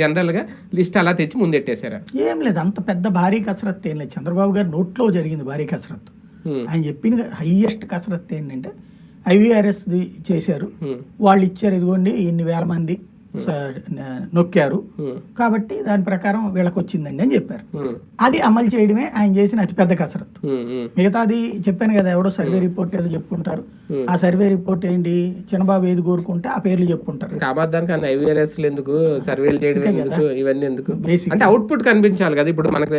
జనరల్గా లిస్ట్ అలా తెచ్చి ముందెట్టేశారా ఏం లేదు అంత పెద్ద భారీ కసరత్తు ఏం లేదు చంద్రబాబు గారి నోట్లో జరిగింది భారీ కసరత్తు. ఆయన చెప్పిన హయ్యెస్ట్ కసరత్తు ఏంటంటే ఐవీఆర్ఎస్ చేశారు. వాళ్ళు ఇచ్చారు ఇదిగోండి ఇన్ని వేల మంది నొక్కారు. కాబట్టి దాని ప్రకారం వీళ్ళకి వచ్చిందండి అని చెప్పారు. అది అమలు చేయడమే ఆయన చేసిన అతిపెద్ద కసరత్తు. మిగతాది చెప్పాను కదా ఎవడో సర్వే రిపోర్ట్ ఏదో చెప్పుకుంటారు ఆ సర్వే రిపోర్ట్ ఏంటి చిన్నబాబు ఏది కోరుకుంటే ఆ పేర్లు చెప్పుకుంటారు అబద్ధానికి ఐవీఆర్ఎస్ ఎందుకు సర్వేలు చేయడం ఎందుకు ఇవన్నీ ఎందుకు. అంటే అవుట్పుట్ కనిపించాలి కదా. ఇప్పుడు మనకు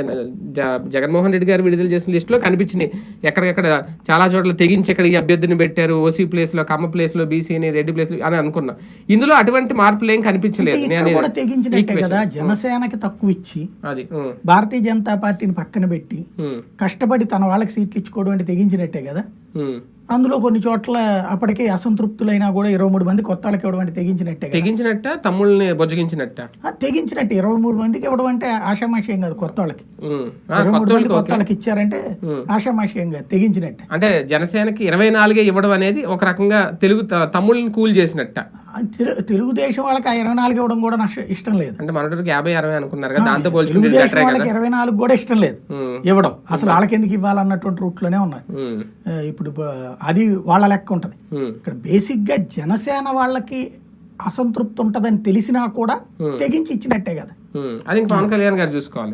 జగన్మోహన్ రెడ్డి గారు విడుదల చేసిన లిస్ట్లో కనిపించినాయి. ఎక్కడికెక్కడ చాలా చోట్ల తెగించి ఇక్కడ ఈ అభ్యర్థిని పెట్టారు. ఓసీ ప్లేస్లో కమ్మ ప్లేస్లో బీసీని రెడ్డి ప్లేస్ అని అనుకున్నా. ఇందులో అటువంటి మార్పులు ఏం కనిపించలేదు. ఇక్కడ కూడా తెగించినట్టే కదా జనసేనకి తక్కువ ఇచ్చి భారతీయ జనతా పార్టీని పక్కన పెట్టి కష్టపడి తన వాళ్ళకి సీట్లు ఇచ్చుకోవడం అంటే తెగించినట్టే కదా. అందులో కొన్ని చోట్ల అప్పటికే అసంతృప్తులైనా కూడా ఇరవై మూడు మంది కొత్త వాళ్ళకి ఇవ్వడం అంటే తెగించినట్టే తెగించినట్ట తమ్ముళ్ళని బొజ్జగించినట్ట తెగించినట్టే. ఇరవై మూడు మందికి ఇవ్వడం అంటే ఆషామాషయం కాదు కొత్త వాళ్ళకి ఇరవై మూడు మంది కొత్త వాళ్ళకి ఇచ్చారంటే ఆషామాషయం కాదు తెగించినట్టే. అంటే జనసేనకి ఇరవై నాలుగే ఇవ్వడం అనేది ఒక రకంగా తెలుగు తమ్ముళ్ళని కూల్ చేసినట్ట. తెలుగుదేశం వాళ్ళకి ఆ ఇరవై నాలుగు ఇవ్వడం కూడా నాకు ఇష్టం లేదు. అంటే మనోడికి యాభై అరవై అనుకున్నారు కదా దాంతో తెలుగుదేశం వాళ్ళకి ఇరవై నాలుగు కూడా ఇష్టం లేదు. ఇవ్వడం. అసలు వాళ్ళకి ఎందుకు ఇవ్వాలన్నటువంటి రూట్లోనే ఉన్నాయి ఇప్పుడు అది వాళ్ళ లెక్క ఉంటుంది. ఇక్కడ బేసిక్గా జనసేన వాళ్ళకి అసంతృప్తి ఉంటుందని తెలిసినా కూడా తెగించి ఇచ్చినట్టే కదా. అది పవన్ కళ్యాణ్ గారు చూసుకోవాలి.